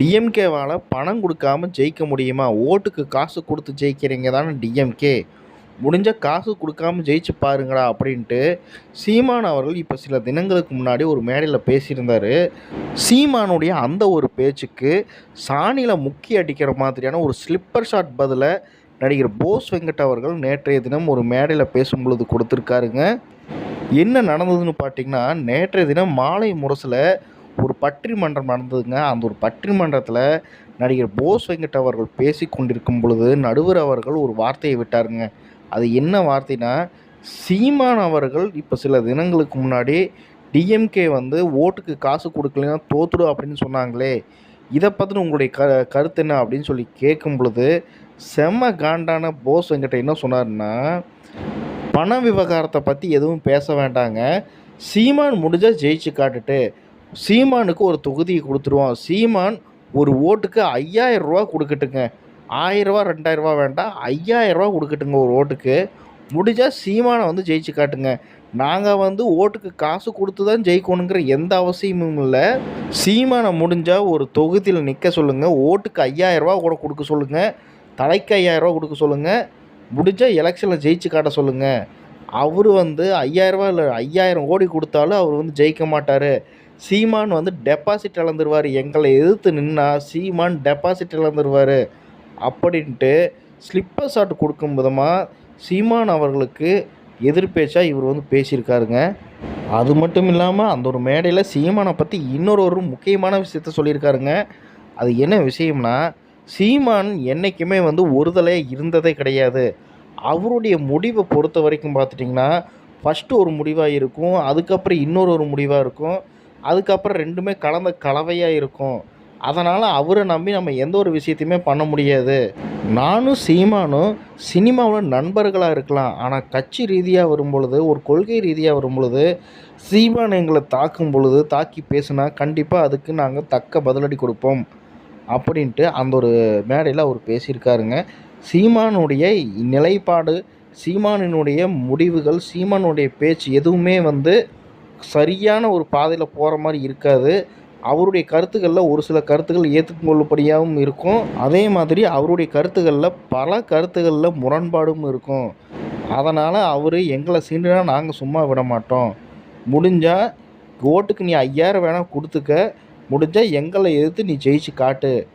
டிஎம்கேவால் பணம் கொடுக்காம ஜெயிக்க முடியுமா? ஓட்டுக்கு காசு கொடுத்து ஜெயிக்கிறீங்க தானே டிஎம்கே முடிஞ்ச காசு கொடுக்காம ஜெயிச்சு பாருங்களா அப்படின்ட்டு சீமான் அவர்கள் இப்போ சில தினங்களுக்கு முன்னாடி ஒரு மேடையில் பேசியிருந்தார். சீமானுடைய அந்த ஒரு பேச்சுக்கு சாணியில் முக்கி அடிக்கிற மாதிரியான ஒரு ஸ்லிப்பர் ஷாட் பதிலை நடிகர் போஸ் வெங்கட் அவர்கள் நேற்றைய தினம் ஒரு மேடையில் பேசும்பொழுது கொடுத்துருக்காருங்க. என்ன நடந்ததுன்னு பார்த்தீங்கன்னா நேற்றைய தினம் மாலை முரசில் ஒரு பட்டிமன்றம் நடந்ததுங்க. அந்த ஒரு பட்டிமன்றத்தில் நடிகர் போஸ் வெங்கட் அவர்கள் பேசி கொண்டிருக்கும் பொழுது நடுவர் அவர்கள் ஒரு வார்த்தையை விட்டாருங்க. அது என்ன வார்த்தைனா சீமான் அவர்கள் இப்போ சில தினங்களுக்கு முன்னாடி டிஎம்கே வந்து ஓட்டுக்கு காசு கொடுக்கலன்னா தோத்துடும் அப்படின்னு சொன்னாங்களே. இதை பற்றின உங்களுடைய க கருத்து என்ன அப்படின்னு சொல்லி கேட்கும் பொழுது செம்ம காண்டான போஸ் வெங்கட் என்ன சொன்னாருன்னா பண விவகாரத்தை பற்றி எதுவும் பேச வேண்டாங்க. சீமான் முடிஞ்சால் ஜெயிச்சு காட்டுட்டு சீமானுக்கு ஒரு தொகுதியை கொடுத்துருவோம் சீமான் ஒரு ஓட்டுக்கு ஐயாயிரம் ரூபா கொடுக்கட்டுங்க. ஆயிரரூவா ரெண்டாயிரரூவா வேண்டாம் ஐயாயிரரூவா கொடுக்கட்டுங்க ஒரு ஓட்டுக்கு. முடிஞ்சால் சீமானை வந்து ஜெயிச்சு காட்டுங்க. நாங்கள் வந்து ஓட்டுக்கு காசு கொடுத்து தான் ஜெயிக்கணுங்கிற எந்த அவசியமும் இல்லை. சீமானை முடிஞ்சால் ஒரு தொகுதியில் நிற்க சொல்லுங்கள் ஓட்டுக்கு ஐயாயிரரூவா கூட கொடுக்க சொல்லுங்கள் தலைக்கு ஐயாயிரரூவா கொடுக்க சொல்லுங்கள் முடிஞ்சால் எலெக்ஷனில் ஜெயிச்சு காட்ட சொல்லுங்கள் அவர் வந்து ஐயாயிரரூவா இல்லை ஐயாயிரம் கோடி கொடுத்தாலும் அவர் வந்து ஜெயிக்க மாட்டார். சீமான் வந்து டெபாசிட் இழந்துருவார். எங்களை எதிர்த்து நின்னால் சீமான் டெபாசிட் இழந்துருவார் அப்படின்ட்டு ஸ்லிப்பர் ஷாட் கொடுக்கும் விதமாக சீமான் அவர்களுக்கு எதிர்பேச்சாக இவர் வந்து பேசியிருக்காருங்க. அது மட்டும் இல்லாமல் அந்த ஒரு மேடையில் சீமானை பற்றி இன்னொரு ஒரு முக்கியமான விஷயத்த சொல்லியிருக்காருங்க. அது என்ன விஷயம்னா சீமான் என்றைக்குமே வந்து ஒருதலையாக இருந்ததே கிடையாது. அவருடைய முடிவை பொறுத்த வரைக்கும் பார்த்துட்டிங்கன்னா ஃபஸ்ட்டு ஒரு முடிவாக இருக்கும் அதுக்கப்புறம் இன்னொரு ஒரு முடிவாக இருக்கும். அதுக்கப்புறம் ரெண்டுமே கலந்த கலவையாக இருக்கும். அதனால் அவரை நம்பி நம்ம எந்த ஒரு விஷயத்தையுமே பண்ண முடியாது. நானும் சீமானும் சினிமாவில் நண்பர்களாக இருக்கலாம். ஆனால் கட்சி ரீதியாக வரும் பொழுது ஒரு கொள்கை ரீதியாக வரும் பொழுது சீமான் எங்களை தாக்கும் பொழுது தாக்கி பேசுனா கண்டிப்பாக அதுக்கு நாங்கள் தக்க பதிலடி கொடுப்போம். அப்படின்ட்டு அந்த ஒரு மேடையில் அவர் பேசியிருக்காருங்க. சீமானுடைய நிலைப்பாடு சீமானினுடைய முடிவுகள் சீமானுடைய பேச்சு எதுவுமே வந்து சரியான ஒரு பாதையில் போகிற மாதிரி இருக்காது. அவருடைய கருத்துக்களில் ஒரு சில கருத்துக்கள் ஏற்றுக்கொள்ளும்படியாகவும் இருக்கும். அதே மாதிரி அவருடைய கருத்துக்களில் பல கருத்துக்களில் முரண்பாடும் இருக்கும். அதனால் அவர் எங்களை சீண்டுனா நாங்கள் சும்மா விட மாட்டோம். முடிஞ்சால் ஓட்டுக்கு நீ ஐயாயிரம் வேணால் கொடுத்துக்க. முடிஞ்சால் எங்களை எதிர்த்து நீ ஜெயிச்சு காட்டு.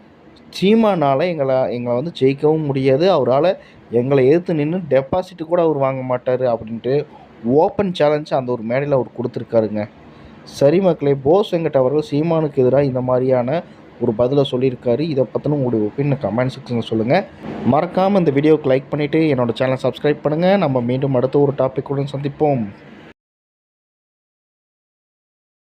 சீமானால் எங்களை எங்களை வந்து ஜெயிக்கவும் முடியாது. அவரால் எங்களை எதிர்த்து நின்று டெபாசிட்டு கூட அவர் வாங்க மாட்டார் அப்படின்ட்டு ஓப்பன் சேலஞ்சு அந்த ஒரு மேடையில் அவர் கொடுத்துருக்காருங்க. சரி மக்களே போஸ் வெங்கட் அவர்கள் சீமானுக்கு எதிராக இந்த மாதிரியான ஒரு பதிலை சொல்லியிருக்காரு. இதை பற்றின உங்களுடைய ஒப்பீனியன் கமெண்ட் செக்ஷனில் சொல்லுங்கள் மறக்காமல் இந்த வீடியோவுக்கு லைக் பண்ணிவிட்டு என்னோடய சேனலை சப்ஸ்கிரைப் பண்ணுங்கள் நம்ம மீண்டும் அடுத்த ஒரு டாப்பிக்குடன் சந்திப்போம்.